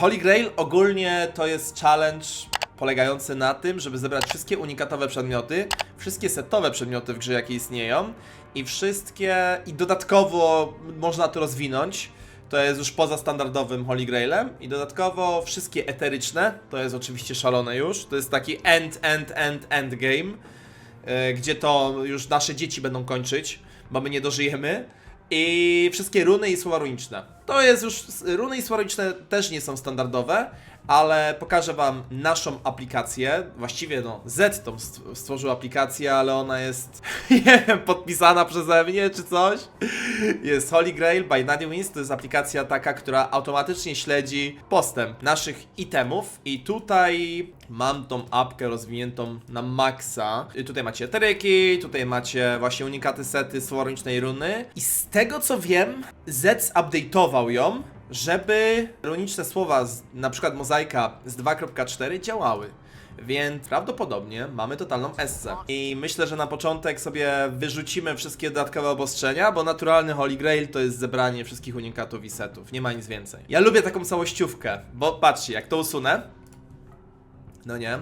Holy Grail ogólnie to jest challenge polegający na tym, żeby zebrać wszystkie unikatowe przedmioty, wszystkie setowe przedmioty w grze, jakie istnieją i wszystkie, i dodatkowo można to rozwinąć, to jest już poza standardowym Holy Grailem i dodatkowo wszystkie eteryczne, to jest oczywiście szalone już, to jest taki end, end, end, end game, e, gdzie to już nasze dzieci będą kończyć, bo my nie dożyjemy. I wszystkie runy i słowa runiczne. To jest już. Runy i słowa runiczne też nie są standardowe, ale pokażę Wam naszą aplikację. Właściwie, no, Z tą st- stworzył aplikację, ale ona jest, nie wiem, podpisana przeze mnie czy coś. Jest Holy Grail by Nadia. To jest aplikacja taka, która automatycznie śledzi postęp naszych itemów. I tutaj mam tą apkę rozwiniętą na maksa. Tutaj macie eteryki, tutaj macie właśnie unikaty sety, słoroniczne i runy. I z tego co wiem, Z update'ował ją, żeby runiczne słowa, z, na przykład mozaika z 2.4 działały. Więc prawdopodobnie mamy totalną essę. I myślę, że na początek sobie wyrzucimy wszystkie dodatkowe obostrzenia, bo naturalny Holy Grail to jest zebranie wszystkich unikatów i setów. Nie ma nic więcej. Ja lubię taką całościówkę, bo patrzcie, jak to usunę, no nie?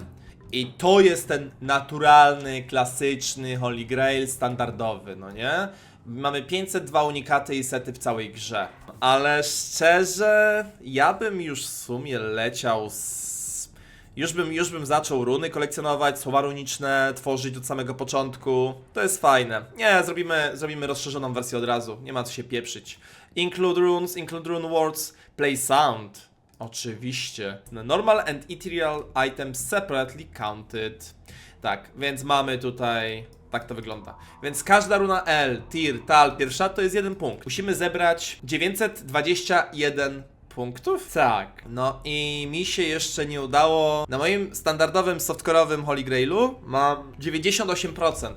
I to jest ten naturalny, klasyczny Holy Grail standardowy, no nie? Mamy 502 unikaty i sety w całej grze. Ale szczerze, ja bym już w sumie leciał z... Już bym, już bym zaczął runy kolekcjonować, słowa runiczne tworzyć od samego początku. To jest fajne. Nie, zrobimy, zrobimy rozszerzoną wersję od razu. Nie ma co się pieprzyć. Include runes, include rune words, play sound. Oczywiście. Normal and ethereal items separately counted. Tak, więc mamy tutaj. Tak to wygląda. Więc każda runa L, Tir, Tal, pierwsza to jest jeden punkt. Musimy zebrać 921 punktów? Tak. No i mi się jeszcze nie udało. Na moim standardowym softcore'owym Holy Grailu mam 98%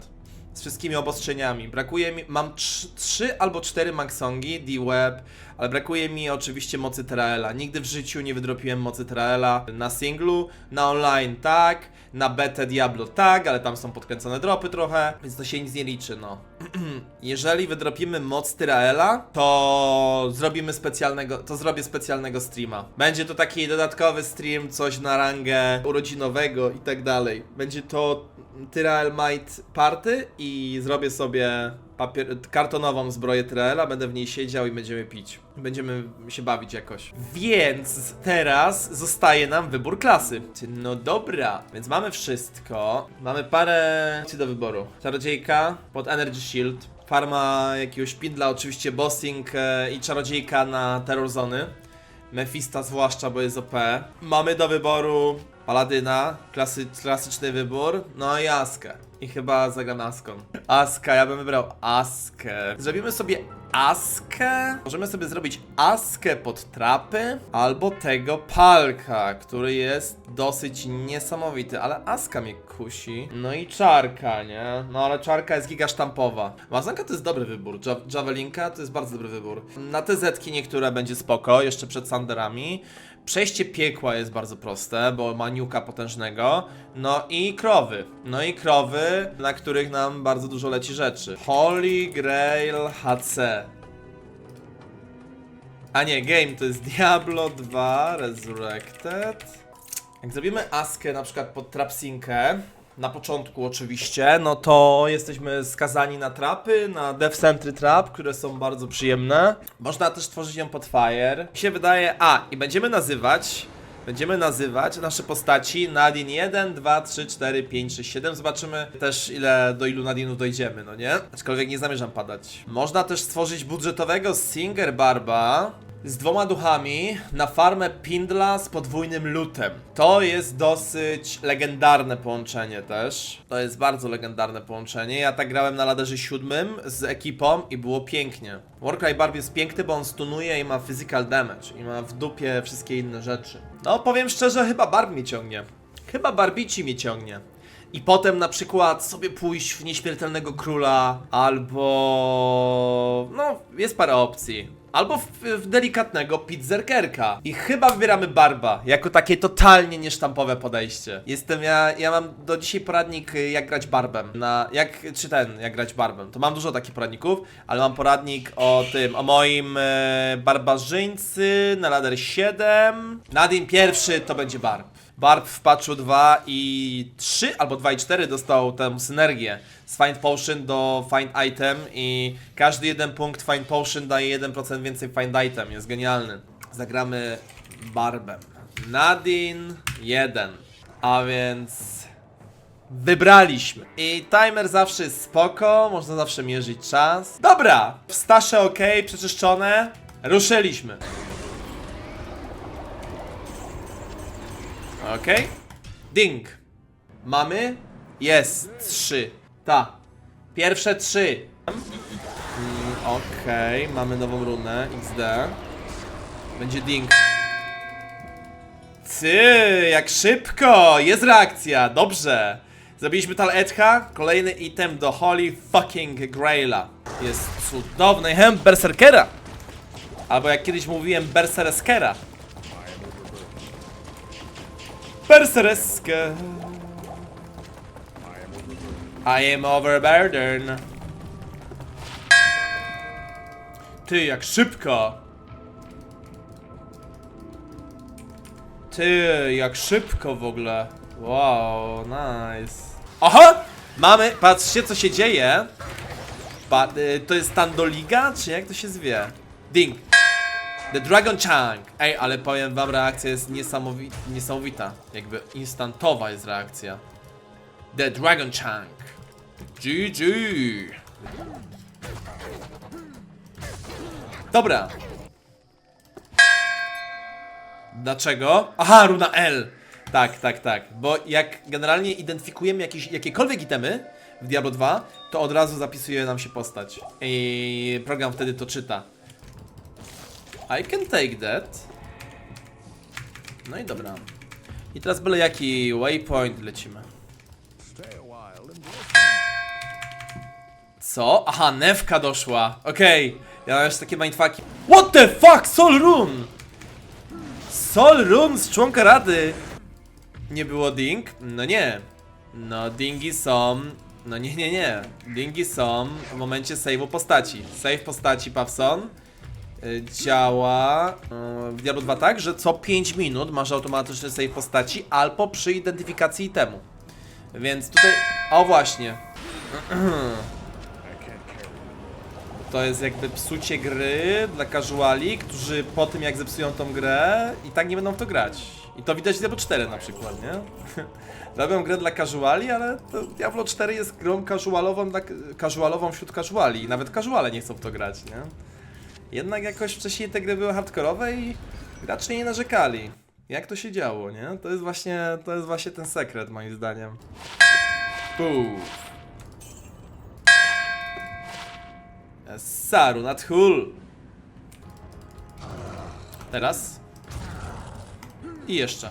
z wszystkimi obostrzeniami. Brakuje mi, mam 3 albo 4 Maxongi, D-Web, ale brakuje mi oczywiście mocy Traela. Nigdy w życiu nie wydropiłem mocy Traela na singlu, na online tak, na betę Diablo tak, ale tam są podkręcone dropy trochę, więc to się nic nie liczy, no. Jeżeli wydropimy moc Tyraela, to zrobimy specjalnego, to zrobię specjalnego streama. Będzie to taki dodatkowy stream, coś na rangę urodzinowego i tak dalej. Będzie to Tyrael Might Party i zrobię sobie papier, kartonową zbroję Tyraela, będę w niej siedział i będziemy pić. Będziemy się bawić jakoś. Więc teraz zostaje nam wybór klasy. No dobra, więc mamy wszystko. Mamy parę opcji do wyboru. Czarodziejka pod Energy Shield. Farma jakiegoś pindla, oczywiście bossing e, i czarodziejka na terror zony. Mefista zwłaszcza, bo jest OP. Mamy do wyboru Paladyna, klasy, klasyczny wybór, no i Askę. I chyba zagram Aską. Aska, ja bym wybrał Askę. Zrobimy sobie Askę. Możemy sobie zrobić Askę pod trapy, albo tego Palka, który jest dosyć niesamowity, ale Aska mnie kusi. No i Czarka, nie? No ale Czarka jest giga sztampowa. Mazanka to jest dobry wybór, ja Javelinka to jest bardzo dobry wybór. Na te zetki niektóre będzie spoko, jeszcze przed Sanderami. Przejście piekła jest bardzo proste, bo ma niuka potężnego. No i krowy. No i krowy, na których nam bardzo dużo leci rzeczy. Holy Grail HC. A nie, game to jest Diablo 2 Resurrected. Jak zrobimy askę na przykład pod trapsinkę, na początku oczywiście, no to jesteśmy skazani na trapy, na Death Sentry Trap, które są bardzo przyjemne. Można też tworzyć ją pod fire. Mi się wydaje, a i będziemy nazywać, będziemy nazywać nasze postaci Nadine 1, 2, 3, 4, 5, 6, 7. Zobaczymy też ile, do ilu Nadinów dojdziemy, no nie? Aczkolwiek nie zamierzam padać. Można też stworzyć budżetowego Singer Barba, z dwoma duchami na farmę Pindla z podwójnym lutem. To jest dosyć legendarne połączenie też. To jest bardzo legendarne połączenie. Ja tak grałem na laderze siódmym z ekipą i było pięknie. Warcry Barb jest piękny, bo on stunuje i ma physical damage i ma w dupie wszystkie inne rzeczy. No powiem szczerze, chyba Barb mnie ciągnie. Chyba Barbici mnie ciągnie. I potem na przykład sobie pójść w nieśmiertelnego króla, albo. No, jest parę opcji. Albo w, w delikatnego pizzerkerka. I chyba wybieramy Barba, jako takie totalnie niesztampowe podejście. Jestem, ja, ja mam do dzisiaj poradnik y, jak grać Barbem, na, jak, czy ten, jak grać Barbem. To mam dużo takich poradników, ale mam poradnik o tym, o moim e, barbarzyńcy na ladder 7. Nadin pierwszy to będzie Barb. Barb w patchu 2 i 3 albo 2 i 4 dostał tę synergię z Find Potion do Find Item i każdy jeden punkt Find Potion daje 1% więcej Find Item, jest genialny. Zagramy Barbem. Nadin 1, a więc wybraliśmy. I timer zawsze jest spoko, można zawsze mierzyć czas. Dobra, stasze ok, przeczyszczone, ruszyliśmy. Okej. Ding. Mamy? Jest. Trzy. Ta. Pierwsze trzy. Mm, Okej, mamy nową runę. XD. Będzie ding. Ty, jak szybko! Jest reakcja, dobrze. Zrobiliśmy tal Edha, kolejny item do Holy fucking Graila. Jest cudowny hem Berserkera. Albo jak kiedyś mówiłem, Bersereskera. Bersereska. I am overburdened. Ty, jak szybko. Ty, jak szybko w ogóle. Wow, nice. Aha! Mamy, patrzcie co się dzieje. Pa, y, to jest Tandoliga, czy jak to się zwie? Ding. The Dragon Chunk! Ej, ale powiem wam, reakcja jest niesamowi niesamowita. Jakby instantowa jest reakcja. The Dragon Chunk. GG. Dobra. Dlaczego? Aha, runa L. Tak, tak, tak. Bo jak generalnie identyfikujemy jakieś, jakiekolwiek itemy w Diablo 2, to od razu zapisuje nam się postać. I program wtedy to czyta. I can take that. No i dobra. I teraz byle jaki waypoint lecimy. Co? Aha, Newka doszła. Okej. Ja mam już takie mindfucki. What the fuck? Sol Run! Sol Run z członka rady! Nie było ding? No nie. No dingi są... No nie, nie, nie. Dingi są w momencie save'u postaci. Save postaci Pawson y, działa y, w Diablo 2 tak, że co 5 minut masz automatyczny save postaci albo przy identyfikacji temu. Więc tutaj... O właśnie. To jest jakby psucie gry dla casuali, którzy po tym jak zepsują tą grę i tak nie będą w to grać. I to widać w Diablo 4 na przykład, nie? Robią grę dla casuali, ale Diablo 4 jest grą casualową, casualową wśród casuali. Nawet casuale nie chcą w to grać, nie? Jednak jakoś wcześniej te gry były hardkorowe i gracze nie narzekali. Jak to się działo, nie? To jest właśnie, to jest właśnie ten sekret moim zdaniem. Puf. Saru, nadhul. Teraz. I jeszcze.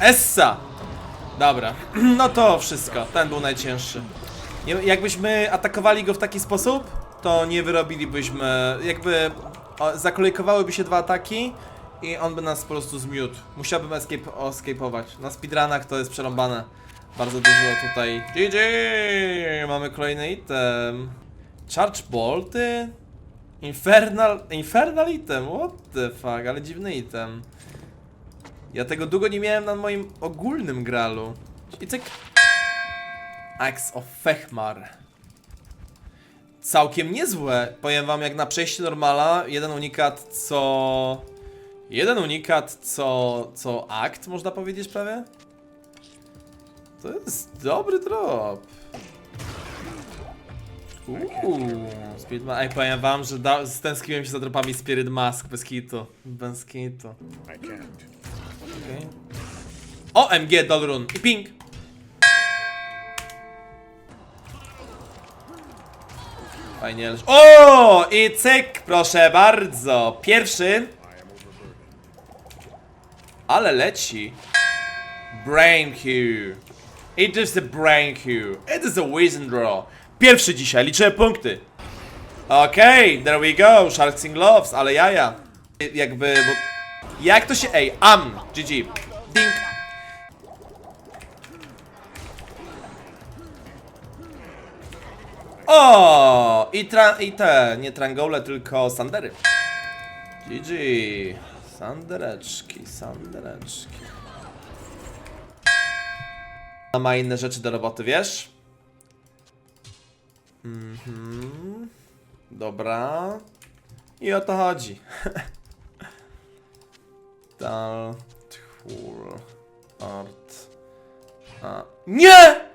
Essa! Dobra, no to wszystko. Ten był najcięższy. Jakbyśmy atakowali go w taki sposób, to nie wyrobilibyśmy. Jakby zakolejkowałyby się dwa ataki i on by nas po prostu zmiótł. Musiałbym escape, escape'ować. Na speedrunach to jest przerąbane. Bardzo dużo tutaj. GG! Mamy kolejny item. Charge bolty? Infernal, infernal item, what the fuck, ale dziwny item. Ja tego długo nie miałem na moim ogólnym gralu. I. Axe of Fechmar. Całkiem niezłe. Powiem wam, jak na przejście normala, jeden unikat co... Jeden unikat co... co akt, można powiedzieć prawie? To jest dobry drop. Uuu, Spirit Mask. Ej, powiem wam, że da, stęskniłem się za dropami Spirit Mask, bez kitu. Bez kitu. Okay. OMG, Dolrun i ping! Fajnie, leż... O! I cyk, proszę bardzo. Pierwszy. Ale leci. Brain Q. It is the brain Q. It is a Wizen Draw. Pierwszy dzisiaj, liczę punkty. Okej, there we go, Sharks in Gloves, ale jaja. Jakby, bo... Jak to się... Ej, am, GG. Ding. O! I, tra I te, nie trangole, tylko sandery. GG. Sandereczki, sandereczki. A ma inne rzeczy do roboty, wiesz? Mhm. Dobra. I o to chodzi. Dal, tool, art. A. Nie!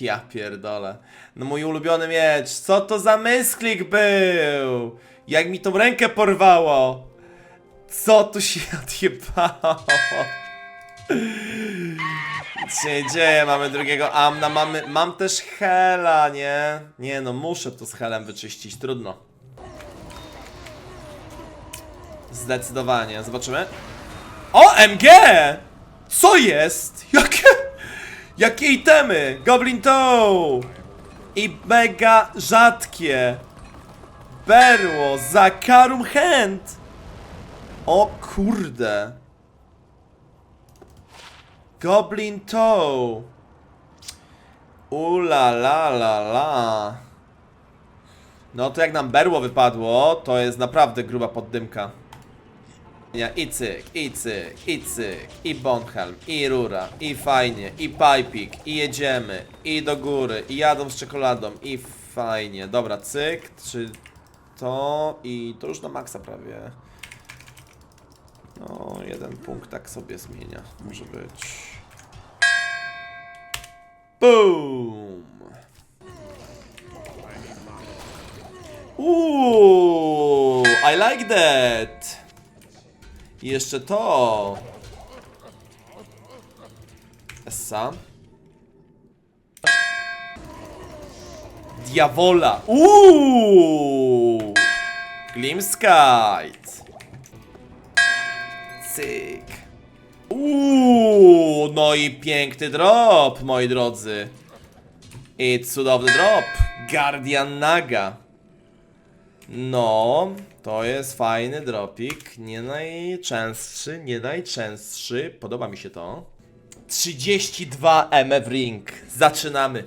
Ja pierdolę. No mój ulubiony miecz. Co to za mysklik był? Jak mi tą rękę porwało? Co tu się odjebało? Co się dzieje? Mamy drugiego Amna, mamy, mam też Hela, nie? Nie no, muszę to z Helem wyczyścić, trudno. Zdecydowanie, zobaczymy. O, MG! Co jest? Jakie, jakie itemy? Goblin Toe! I mega rzadkie. Berło, Zakarum Hand! O kurde. Goblin Toe. Ula la la la. No to jak nam berło wypadło, to jest naprawdę gruba poddymka. I cyk, i cyk, i cyk, i Bonhelm, i rura, i fajnie, i pipik, i jedziemy, i do góry, i jadą z czekoladą, i fajnie. Dobra, cyk, czy to i to już na maksa prawie. No, jeden punkt tak sobie zmienia. Może być. Boom! Uuu, I like that! I jeszcze to. Essa. Diawola. Uuu! Glimskite. Cyk. Uuu, no i piękny drop, moi drodzy. I cudowny drop. Guardian Naga. No, to jest fajny dropik. Nie najczęstszy, nie najczęstszy. Podoba mi się to. 32 MF Ring. Zaczynamy.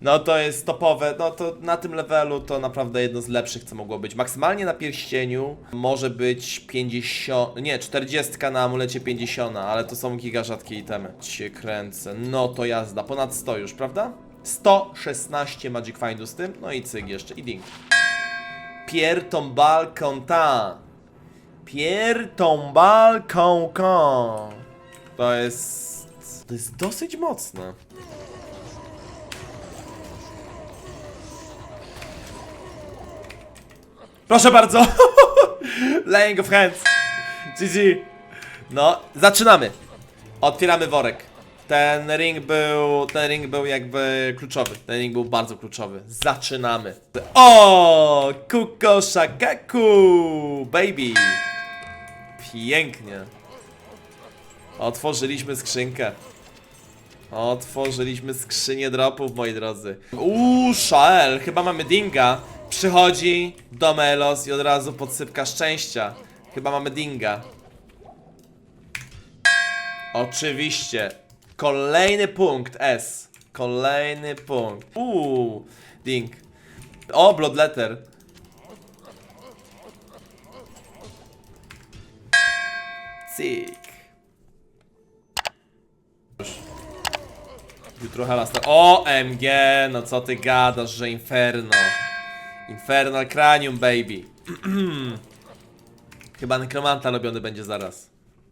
No to jest topowe, no to na tym levelu to naprawdę jedno z lepszych co mogło być. Maksymalnie na pierścieniu może być 50, nie 40 na amulecie 50, ale to są giga rzadkie itemy. Cię kręcę, no to jazda, ponad 100 już, prawda? 116 Magic Findu z tym, no i cyg jeszcze, i ding. Pierre Tombal Contin. Pierre Tombal Contin. To jest... To jest dosyć mocne. Proszę bardzo. Laying of hands. GG. No, zaczynamy. Otwieramy worek. Ten ring był, ten ring był jakby kluczowy. Ten ring był bardzo kluczowy. Zaczynamy. O, Kuko Shakaku, baby. Pięknie. Otworzyliśmy skrzynkę. Otworzyliśmy skrzynię dropów, moi drodzy. Uuu, Shael, chyba mamy dinga. Przychodzi do Melos i od razu podsypka szczęścia. Chyba mamy dinga. Oczywiście. Kolejny punkt S. Kolejny punkt. Uuu, ding. O, bloodletter. Cyk. Jutro Halastar. O, MG, no co ty gadasz, że Inferno. Infernal Cranium, baby. Chyba nekromanta robiony będzie zaraz.